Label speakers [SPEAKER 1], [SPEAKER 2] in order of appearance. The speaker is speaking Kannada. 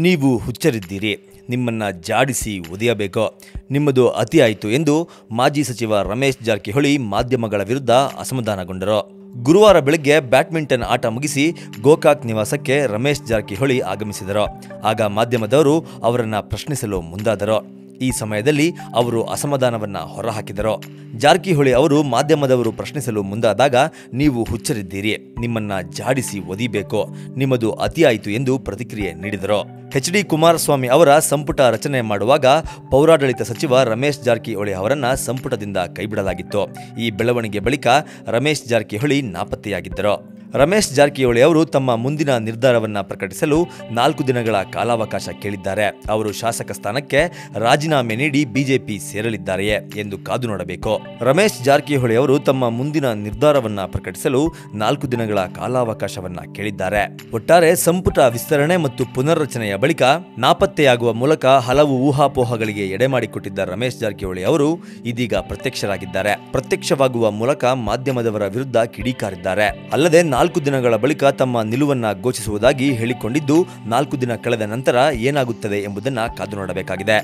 [SPEAKER 1] ನೀವು ಹುಚ್ಚರಿದ್ದೀರಿ. ನಿಮ್ಮನ್ನು ಜಾಡಿಸಿ ಒದೆಯಬೇಕೋ. ನಿಮ್ಮದು ಅತಿ ಆಯಿತು ಎಂದು ಮಾಜಿ ಸಚಿವ ರಮೇಶ್ ಜಾರಕಿಹೊಳಿ ಮಾಧ್ಯಮಗಳ ವಿರುದ್ಧ ಅಸಮಾಧಾನಗೊಂಡರು. ಗುರುವಾರ ಬೆಳಗ್ಗೆ ಬ್ಯಾಡ್ಮಿಂಟನ್ ಆಟ ಮುಗಿಸಿ ಗೋಕಾಕ್ ನಿವಾಸಕ್ಕೆ ರಮೇಶ್ ಜಾರಕಿಹೊಳಿ ಆಗಮಿಸಿದರು. ಆಗ ಮಾಧ್ಯಮದವರು ಅವರನ್ನು ಪ್ರಶ್ನಿಸಲು ಮುಂದಾದರು. ಈ ಸಮಯದಲ್ಲಿ ಅವರು ಅಸಮಾಧಾನವನ್ನ ಹೊರಹಾಕಿದರು. ಜಾರಕಿಹೊಳಿ ಅವರು ಮಾಧ್ಯಮದವರು ಪ್ರಶ್ನಿಸಲು ಮುಂದಾದಾಗ, ನೀವು ಹುಚ್ಚರಿದ್ದೀರಿ. ನಿಮ್ಮನ್ನ ಜಾಡಿಸಿ ಒದಿಬೇಕು. ನಿಮ್ಮದು ಅತಿಯಾಯಿತು ಎಂದು ಪ್ರತಿಕ್ರಿಯೆ ನೀಡಿದರು. ಎಚ್ ಡಿ ಕುಮಾರಸ್ವಾಮಿ ಅವರ ಸಂಪುಟ ರಚನೆ ಮಾಡುವಾಗ ಪೌರಾಡಳಿತ ಸಚಿವ ರಮೇಶ್ ಜಾರಕಿಹೊಳಿ ಅವರನ್ನ ಸಂಪುಟದಿಂದ ಕೈಬಿಡಲಾಗಿತ್ತು. ಈ ಬೆಳವಣಿಗೆ ಬಳಿಕ ರಮೇಶ್ ಜಾರಕಿಹೊಳಿ ನಾಪತ್ತೆಯಾಗಿದ್ದರು. ರಮೇಶ್ ಜಾರಕಿಹೊಳಿ ಅವರು ತಮ್ಮ ಮುಂದಿನ ನಿರ್ಧಾರವನ್ನು ಪ್ರಕಟಿಸಲು ನಾಲ್ಕು ದಿನಗಳ ಕಾಲಾವಕಾಶ ಕೇಳಿದ್ದಾರೆ. ಅವರು ಶಾಸಕ ಸ್ಥಾನಕ್ಕೆ ರಾಜೀನಾಮೆ ನೀಡಿ ಬಿಜೆಪಿ ಸೇರಲಿದ್ದಾರೆಯೇ ಎಂದು ಕಾದು ನೋಡಬೇಕು. ರಮೇಶ್ ಜಾರಕಿಹೊಳಿ ಅವರು ತಮ್ಮ ಮುಂದಿನ ನಿರ್ಧಾರವನ್ನು ಪ್ರಕಟಿಸಲು ನಾಲ್ಕು ದಿನಗಳ ಕಾಲಾವಕಾಶವನ್ನ ಕೇಳಿದ್ದಾರೆ. ಒಟ್ಟಾರೆ ಸಂಪುಟ ವಿಸ್ತರಣೆ ಮತ್ತು ಪುನರ್ರಚನೆಯ ಬಳಿಕ ನಾಪತ್ತೆಯಾಗುವ ಮೂಲಕ ಹಲವು ಊಹಾಪೋಹಗಳಿಗೆ ಎಡೆ ಮಾಡಿಕೊಟ್ಟಿದ್ದ ರಮೇಶ್ ಜಾರಕಿಹೊಳಿ ಅವರು ಇದೀಗ ಪ್ರತ್ಯಕ್ಷರಾಗಿದ್ದಾರೆ. ಪ್ರತ್ಯಕ್ಷವಾಗುವ ಮೂಲಕ ಮಾಧ್ಯಮದವರ ವಿರುದ್ಧ ಕಿಡಿಕಾರಿದ್ದಾರೆ. ಅಲ್ಲದೆ ನಾಲ್ಕು ದಿನಗಳ ಬಳಿಕ ತಮ್ಮ ನಿಲುವನ್ನ ಘೋಷಿಸುವುದಾಗಿ ಹೇಳಿಕೊಂಡಿದ್ದು, ನಾಲ್ಕು ದಿನ ಕಳೆದ ನಂತರ ಏನಾಗುತ್ತದೆ ಎಂಬುದನ್ನು ಕಾದು ನೋಡಬೇಕಾಗಿದೆ.